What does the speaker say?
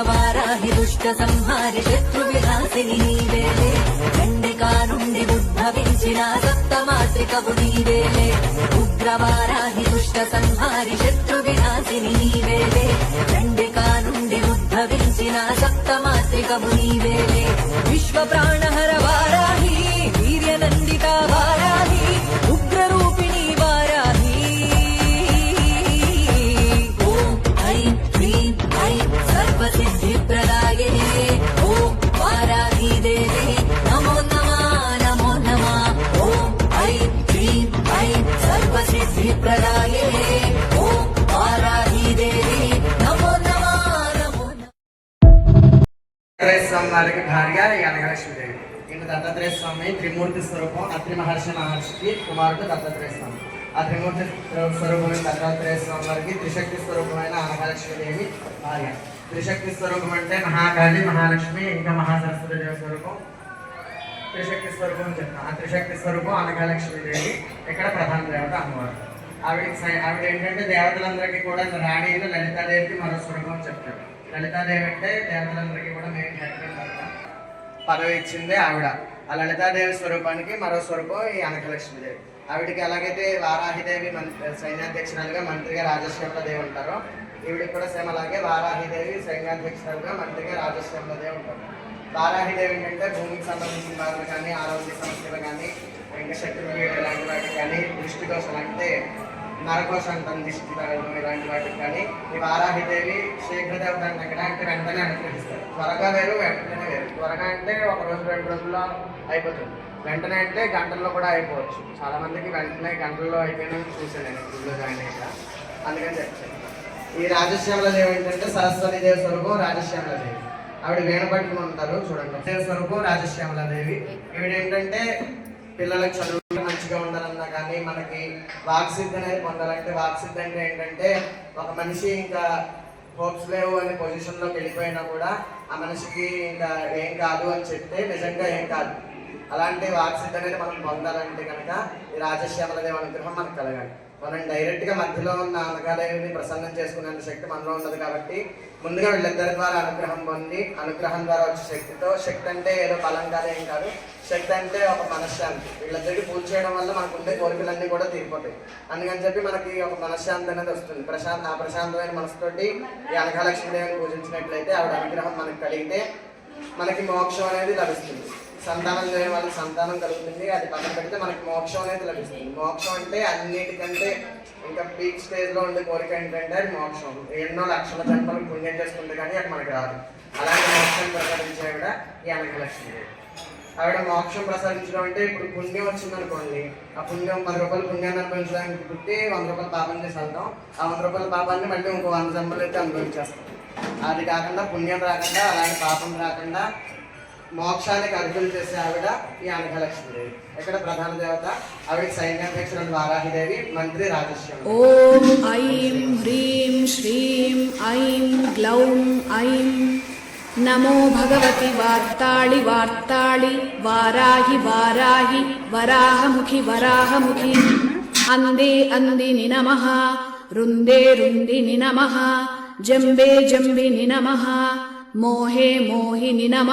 వారాహి దుష్ట సంహారి శత్రు వినాశిని నీవేలే చండికా నుండి ఉద్భవించిన సప్తమాత్రికవు నీవేలే ఉగ్రవారాహి దుష్ట సంహారి శత్రు వినాశిని నీవేలే చండికా నుండి ఉద్భవించిన సప్తమాత్రికవు నీవేలే విశ్వ ప్రాణహర వారా భార్య ఈ ఈయన దత్తాత్రేయ స్వామి త్రిమూర్తి స్వరూపం అత్రి మహర్షి మహర్షికి కుమారుడు దత్తాత్రేయ స్వామి ఆ త్రిమూర్తి స్వరూపమైన దత్తాత్రేయ స్వామి వారికి త్రిశక్తి స్వరూపమైన అనగలక్ష్మీదేవి భార్య. త్రిశక్తి స్వరూపం అంటే మహాకాళి మహాలక్ష్మి ఇంకా మహాసరస్వతి దేవి స్వరూపం. త్రిశక్తి స్వరూపం చెప్తాం. ఆ త్రిశక్తి స్వరూపం అనకాలక్ష్మీదేవి ఇక్కడ ప్రధాన దేవత అమ్మవారు. ఆవిడకి ఆవిడ ఏంటంటే దేవతలందరికీ కూడా రాణిలు లలితాదేవికి మరో స్వరూపం చెప్తాడు. చెప్తారు లలితాదేవి అంటే దేవతలందరికీ కూడా మేము పదవి ఇచ్చిందే ఆవిడ. ఆ లలితాదేవి స్వరూపానికి మరో స్వరూపం ఈ అనకలక్ష్మీదేవి. ఆవిడకి ఎలాగైతే వారాహిదేవి మంత్రి సైన్యాధ్యక్షురాలుగా మంత్రిగా రాజశ్యామలదేవి ఉంటారు ఉంటారో ఈవిడికి కూడా సేమ్ అలాగే వారాహిదేవి సైన్యాధ్యక్షురాలుగా మంత్రిగా రాజశ్యామలదేవి ఉంటారు. వారాహిదేవి ఏంటంటే భూమికి సంబంధించిన బాధలు కానీ ఆరోగ్య సమస్యలు కానీ ఇంకా శక్తి ఇలాంటి వాటికి కానీ దృష్టి దోషాలు అంటే నరకోశం అంటాం ఇలాంటి వాటికి కానీ. ఈ వారాహిదేవి శీఘ్రదేవత అంటే ఎక్కడ అంటే వెంటనే అనుగ్రహిస్తారు. త్వరగా వేరు వెంటనే వేరు త్వరగా అంటే ఒక రోజు రెండు రోజుల్లో అయిపోతుంది. వెంటనే అంటే గంటల్లో కూడా అయిపోవచ్చు. చాలా మందికి వెంటనే గంటల్లో అయిపోయిన చూసాను నేను గుళ్ళో జాయిన్ అయ్యాక. అందుకని చెప్తాను ఈ రాజశ్యామల దేవి ఏంటంటే సరస్వతి దేవి స్వరూపం రాజశ్యామల దేవి. ఆవిడ వీణ పట్టుకుని ఉంటారు చూడండి. దేవి స్వరూపం రాజశ్యామల దేవి. ఈవిడ ఏంటంటే పిల్లలకు చదువు మంచిగా ఉండాలన్నా కానీ మనకి వాక్సిద్ధి అనేది పొందాలంటే వాక్సిద్ధి అంటే ఏంటంటే ఒక మనిషి ఇంకా హోప్స్ లేవు అనే పొజిషన్లోకి వెళ్ళిపోయినా కూడా ఆ మనిషికి ఇంకా ఏం కాదు అని చెప్తే నిజంగా ఏం కాదు. అలాంటి వాక్సిద్ధి అనేది మనం పొందాలంటే కనుక ఈ రాజశ్యామల దేవి అనుగ్రహం మనకు కలగాలి. మనం డైరెక్ట్గా మధ్యలో ఉన్న అనగాదేవిని ప్రసన్నం చేసుకునే శక్తి మనలో ఉండదు కాబట్టి ముందుగా వీళ్ళిద్దరి ద్వారా అనుగ్రహం పొంది అనుగ్రహం ద్వారా వచ్చే శక్తితో శక్తి అంటే ఏదో బలం కాదు ఏం కాదు. శక్తి అంటే ఒక మనశ్శాంతి. వీళ్ళిద్దరికి పూజ చేయడం వల్ల మనకు ఉండే కోరికలన్నీ కూడా తీరిపోతాయి. అందుకని చెప్పి మనకి ఒక మనశ్శాంతి అనేది వస్తుంది. ప్రశాంత ఆ ప్రశాంతమైన మనసుతోటి ఈ అనకాలక్ష్మీదేవిని పూజించినట్లయితే ఆవిడ అనుగ్రహం మనకు కలిగితే మనకి మోక్షం అనేది లభిస్తుంది. సంతానం లేని వాళ్ళకి సంతానం కలుగుతుంది. అది పక్కన పెడితే మనకి మోక్షం అనేది లభిస్తుంది. మోక్షం అంటే అన్నిటికంటే ఇంకా పీక్ స్టేజ్లో ఉండే కోరిక ఏంటంటే అది మోక్షం. ఎన్నో లక్షల జన్మలు పుణ్యం చేసుకుంటే కానీ అది మనకి రాదు. అలాంటి మోక్షం ప్రసాదించే ఆవిడ ఈ అనకలక్ష్మి ఆవిడ మోక్షం ప్రసాదించడం అంటే ఇప్పుడు పుణ్యం వచ్చింది అనుకోండి ఆ పుణ్యం పది రూపాయలు పుణ్యాన్ని అనుభవించడానికి పుట్టి వంద రూపాయలు పాపం చేసి వెళ్తాం. ఆ వంద రూపాయల పాపాన్ని మళ్ళీ ఇంకో వంద జన్మలు అయితే అనుభవించేస్తాం. అది కాకుండా పుణ్యం రాకుండా అలాంటి పాపం రాకుండా మోక్షానికి అర్జున చేసే ఆవిడ ఈ అనఘలక్ష్మీదేవి ఇక్కడ ప్రధాన దేవత? ఆవిడ సైన్యాధ్యక్షుడు వారాహిదేవి మంత్రి రాజేశ్వరం ఓం ఐం హ్రీం శ్రీం ఐం గ్లౌం ఐం నమో భగవతి వార్తాళి వార్తాళి వారాహి వారాహి వరాహముఖి వరాహముఖి. అందే అందిని నమ రుందే రుందిని నమ జంబే జంబిని నమ మోహే మోహిని నమ.